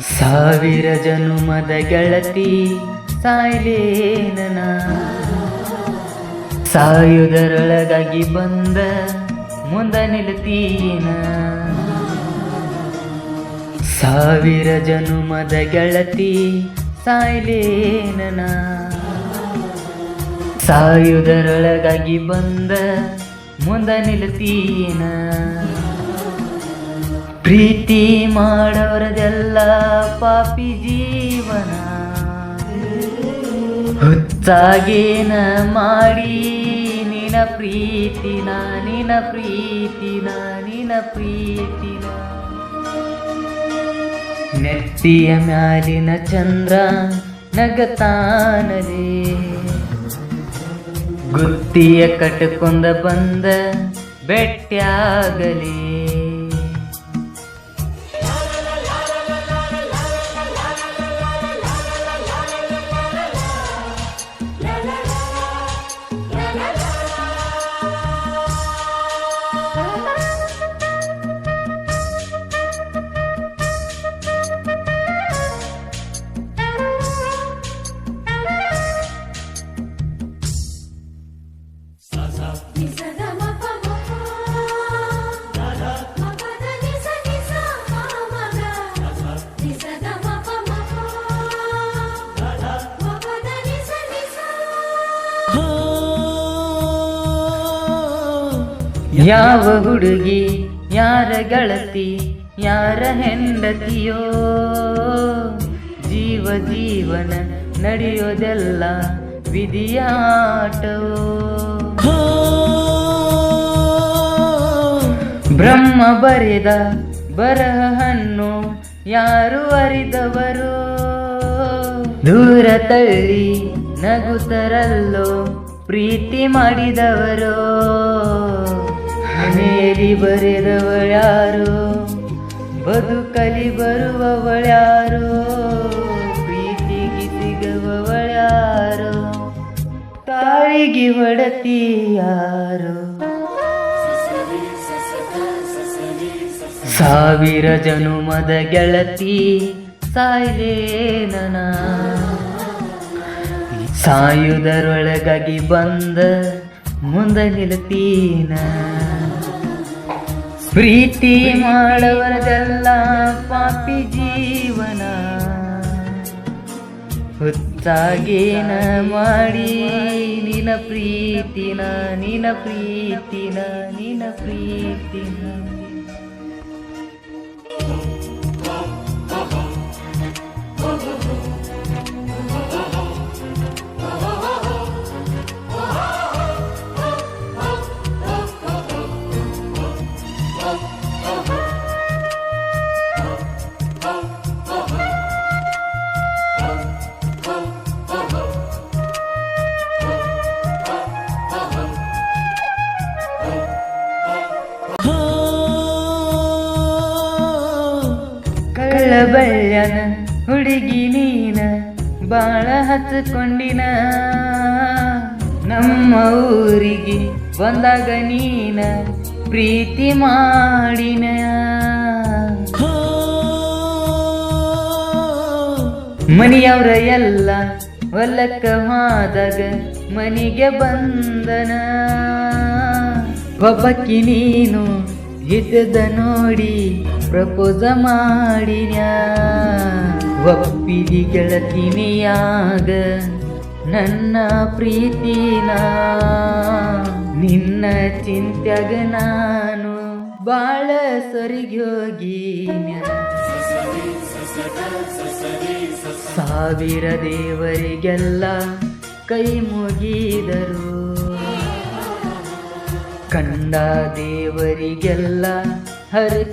ಸಾವಿರ ಜನುಮದ ಗೆಳತಿ, ಸಾಯ್ಲೇನನ. ಸಾಯುದರೊಳಗಾಗಿ ಬಂದ ಮುಂದ ನಿಲ್ತೀನ. ಸಾವಿರ ಜನುಮದ ಗೆಳತಿ, ಸಾಯ್ಲೇನನ. ಸಾಯುದರೊಳಗಾಗಿ ಬಂದ ಮುಂದ ನಿಲ್ತೀನ. ಪ್ರೀತಿ ಮಾಡೋರದೆಲ್ಲ ಪಾಪಿ ಜೀವನ. ಹುಚ್ಚಾಗೇನ ಮಾಡಿ ನಿನ ಪ್ರೀತಿನ ನಿನ ಪ್ರೀತಿನ ನಿನ ಪ್ರೀತಿನ. ನೆತ್ತಿಯ ಮ್ಯಾಲಿನ ಚಂದ್ರ ನಗತಾನಲೇ ಗುತ್ತಿಯ ಕಟ್ಕೊಂಡ ಬಂದ ಬೆಟ್ಟ್ಯಾಗಲೇ ಯಾವ ಹುಡುಗಿ, ಯಾರ ಗೆಳತಿ, ಯಾರ ಹೆಂಡತಿಯೋ? ಜೀವ ಜೀವನ ನಡೆಯೋದೆಲ್ಲ ವಿಧಿಯಾಟೋ? ಬ್ರಹ್ಮ ಬರೆದ ಬರಹನ್ನು ಯಾರು ಅರಿದವರು? ದೂರ ತಳ್ಳಿ ನಗುತ್ತರಲ್ಲೋ ಪ್ರೀತಿ ಮಾಡಿದವರು? ಮನೆಯಲ್ಲಿ ಬರೆದವಳ್ಯಾರು ಬದುಕಲಿ ಬರುವವಳ್ಯಾರು ಪ್ರೀತಿಗೆ ಸಿಗುವವಳ್ಯಾರು ತಾಯಿಗೆ ಹೊಡತಿ ಯಾರು? ಸಾವಿರ ಜನುಮದ ಗೆಳತಿ ಸಾಯ್ಲೇನ ಸಾಯುದರೊಳಗಾಗಿ ಬಂದ ಮುಂದೆ ನಿಲ್ತೀನ? ಪ್ರೀತಿ ಮಾಡವರದೆಲ್ಲ ಪಾಪಿ ಜೀವನ. ಹುಚ್ಚಾಗೇನ ಮಾಡಿ ನಿನ ಪ್ರೀತಿನ ನಿನ ಪ್ರೀತಿನ ನಿನ ಪ್ರೀತಿನ. ಕಳ್ಳಬಳ್ಯನ ಹುಡುಗಿ ನೀನ ಬಾಳ ಹಚ್ಕೊಂಡಿನ ನಮ್ಮ ಊರಿಗೆ ಬಂದಾಗ ನೀನ ಪ್ರೀತಿ ಮಾಡಿನ. ಮನೆಯವರ ಎಲ್ಲ ಹೊಲಕ್ಕ ಮಾದಾಗ ಮನೆಗೆ ಬಂದನ. ಒಬ್ಬಕ್ಕಿ ನೀನು ಇದ್ದದ ನೋಡಿ ಪ್ರಪೋಸ ಮಾಡಿನ್ಯ ಒಪ್ಪಿದಿ ಗೆಳತಿನಿಯಾಗ ನನ್ನ ಪ್ರೀತಿನ. ನಿನ್ನ ಚಿಂತ್ಯಾಗ ನಾನು ಬಾಳ ಸರಿಗೋಗಿನ ಸಾವಿರ ದೇವರಿಗೆಲ್ಲ ಕೈ ಮುಗಿದರು. ಕಂಡ ದೇವರಿಗೆಲ್ಲ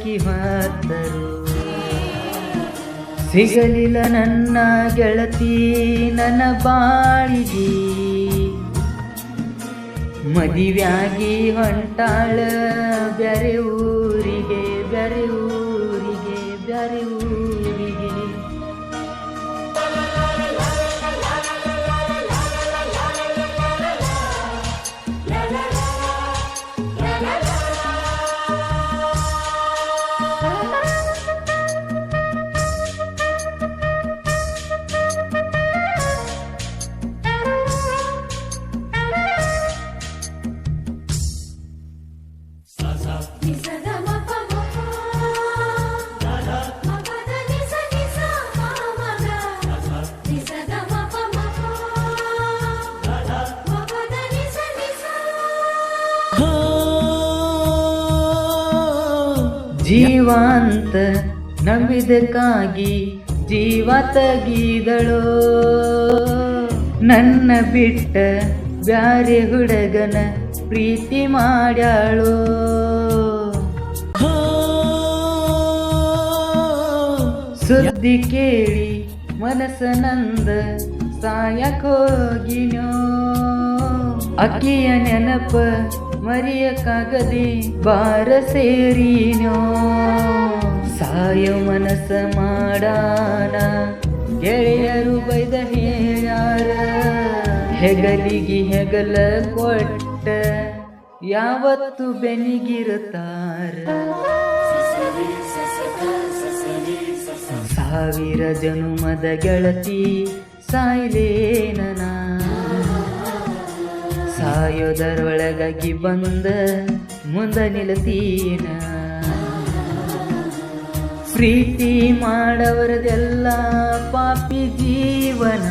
ಹರಕಿ ಮಾತರು ಸಿಗಲಿಲ್ಲ ನನ್ನ ಗೆಳತಿ, ನನ್ನ ಬಾಳಿಗೆ. ಮದುವೆಯಾಗಿ ಹೊಂಟಾಳ ಬ್ಯಾರೆ ಊರಿಗೆ ಬ್ಯಾರೆ ಊರಿಗೆ ಬ್ಯಾರೆ ಊರಿಗೆ. ಜೀವಾಂತ ನಂಬಿದಕ್ಕಾಗಿ ಜೀವ ತಗಿದಳು. ನನ್ನ ಬಿಟ್ಟ ಬ್ಯಾರೆ ಹುಡುಗನ ಪ್ರೀತಿ ಮಾಡ್ಯಾಳು. ಸುದ್ದಿ ಕೇಳಿ ಮನಸ್ಸನಂದ ಸಾಯಕ್ ಅಕ್ಕಿಯ ನೆನಪ ಮರೆಯಕ್ಕಾಗದೆ ಬಾರ ಸೇರಿನೋ ಸಾಯೋ ಮನಸ್ಸ ಮಾಡಾನ. ಗೆಳೆಯರು ಬೈದ ಹೇಳಾರ ಹೆಗಲಿಗೆ ಹೆಗಲ ಕೊಟ್ಟ. ಯಾವತ್ತು ಬೆನಿಗಿರುತ್ತಾರ. ಸಾವಿರ ಜನುಮದ ಗೆಳತಿ ಸಾಯ್ಲೇನನ ಸಾಯೋದರೊಳಗಾಗಿ ಬಂದ ಮುಂದ ನಿಲತೀನ. ಪ್ರೀತಿ ಮಾಡವರದೆಲ್ಲ ಪಾಪಿ ಜೀವನ.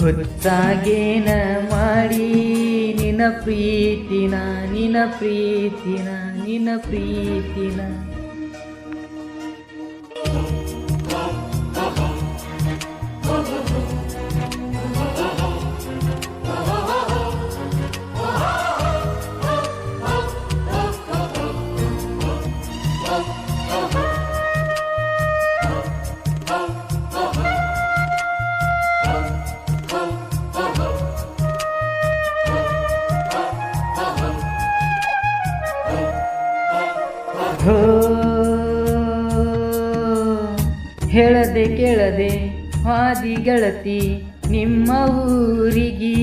ಹೊತ್ತಾಗೇನ ಮಾಡಿ ನಿನ್ನ ಪ್ರೀತಿನ ನಿನ ಪ್ರೀತಿನ ನಿನ ಪ್ರೀತಿನ. ಹಾದಿ ಗೆಳತಿ ನಿಮ್ಮ ಊರಿಗೆ.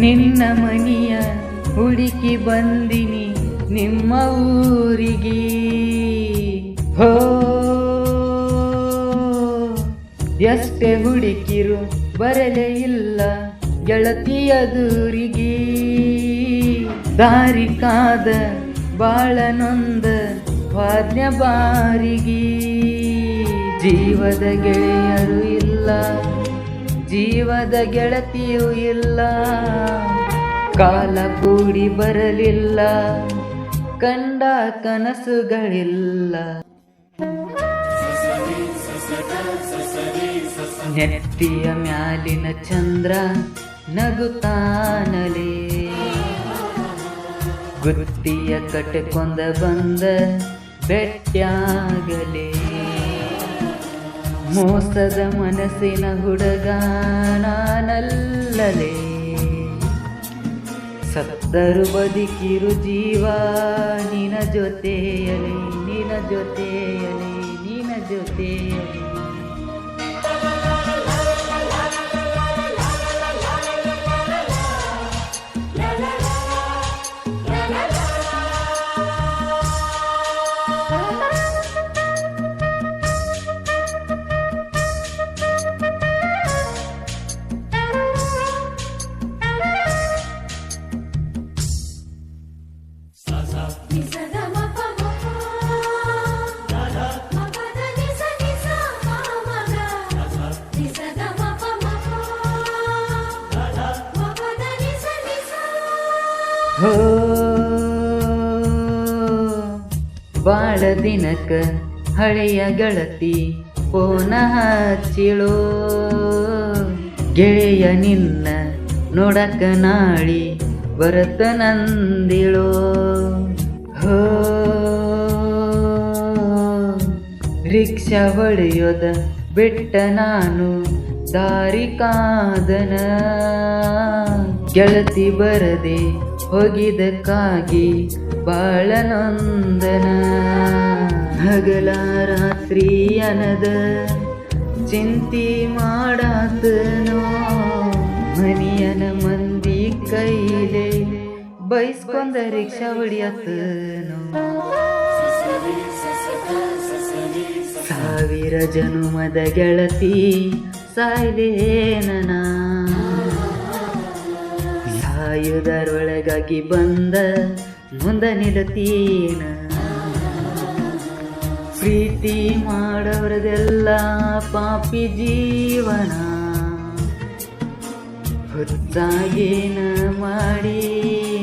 ನಿನ್ನ ಮನಿಯ ಹುಡುಕಿ ಬಂದಿನಿ ನಿಮ್ಮ ಊರಿಗೆ. ಹೋ, ಎಷ್ಟೇ ಹುಡುಕಿರು ಬರಲೇ ಇಲ್ಲ ಗೆಳತಿಯ ದೂರಿಗೆ. ದಾರಿ ಕಾದ ಬಾಳ ನೊಂದ ವಾದ್ಯ ಬಾರಿಗೆ. ಜೀವದ ಗೆಳೆಯರು ಇಲ್ಲ, ಜೀವದ ಗೆಳತಿಯೂ ಇಲ್ಲ. ಕಾಲ ಕೂಡಿ ಬರಲಿಲ್ಲ, ಕಂಡ ಕನಸುಗಳಿಲ್ಲ. ನೆತ್ತಿಯ ಮ್ಯಾಲಿನ ಚಂದ್ರ ನಗುತ್ತಾನಲೇ. ಗುತ್ತಿಯ ಕಟ್ಟಿಕೊಂಡ ಬಂದ ಬೆಟ್ಟ್ಯಾಗಲೇ ಮೋಸದ ಮನಸ್ಸಿನ ಹುಡುಗ ನಾನಲ್ಲಲೇ. ಸತ್ತರು ಬದುಕಿರು ಜೀವ ನಿನ ಜೊತೆಯಲಿ ನಿನ ಜೊತೆಯಲಿ ನಿನ ಜೊತೆಯಲಿ ಹೋ, ಬಾಳ ದಿನಕ ಹಳೆಯ ಗೆಳತಿ ಪೋನ ಹಚ್ಚಿಳೋ. ಗೆಳೆಯ ನಿನ್ನ ನೋಡಕ ನಾಳಿ ಬರತ ನಂದಿಳೋ ಹೋ, ರಿಕ್ಷಾ ಹೊಡೆಯೋದ ಬಿಟ್ಟ ನಾನು ದಾರಿ ಕಾದನ. ಗೆಳತಿ ಬರದೆ ಹೋಗಿದಕ್ಕಾಗಿ ಬಾಳ ನಂದನ. ಹಗಲ ರಾತ್ರಿ ಅನದ ಚಿಂತಿ ಮಾಡಾತನೋ? ಮನಿಯನ ಮಂದಿ ಕೈಲೆ ಬೈಸ್ಕೊಂದ ರಿಕ್ಷಾ ಹೊಡಿಯತ್ತನೋ ಸಾವಿರ ಜನುಮದ ಗೆಳತಿ ಸಾಯ್ಲೇನನ? ಸಾಯುವುದರೊಳಗಾಗಿ ಬಂದ ಮುಂದ ನಿಲುತ್ತೀನ ಪ್ರೀತಿ ಮಾಡೋರದೆಲ್ಲ ಪಾಪಿ ಜೀವನ. ಹೊತ್ತಾಗೇನ ಮಾಡಿ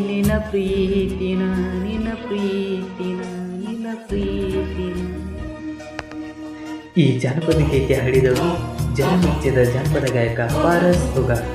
ನಿನ್ನ ಪ್ರೀತಿನ ನಿನ್ನ ಪ್ರೀತಿನ ನಿನ್ನ ಪ್ರೀತಿನ. ಈ ಜಾನಪದ ಗೀತೆ ಹಾಡಿದವರು ಜನಮೆಚ್ಚಿದ ಜಾನಪದ ಗಾಯಕ ಪಾರಸ್ ಹುಗಾರ್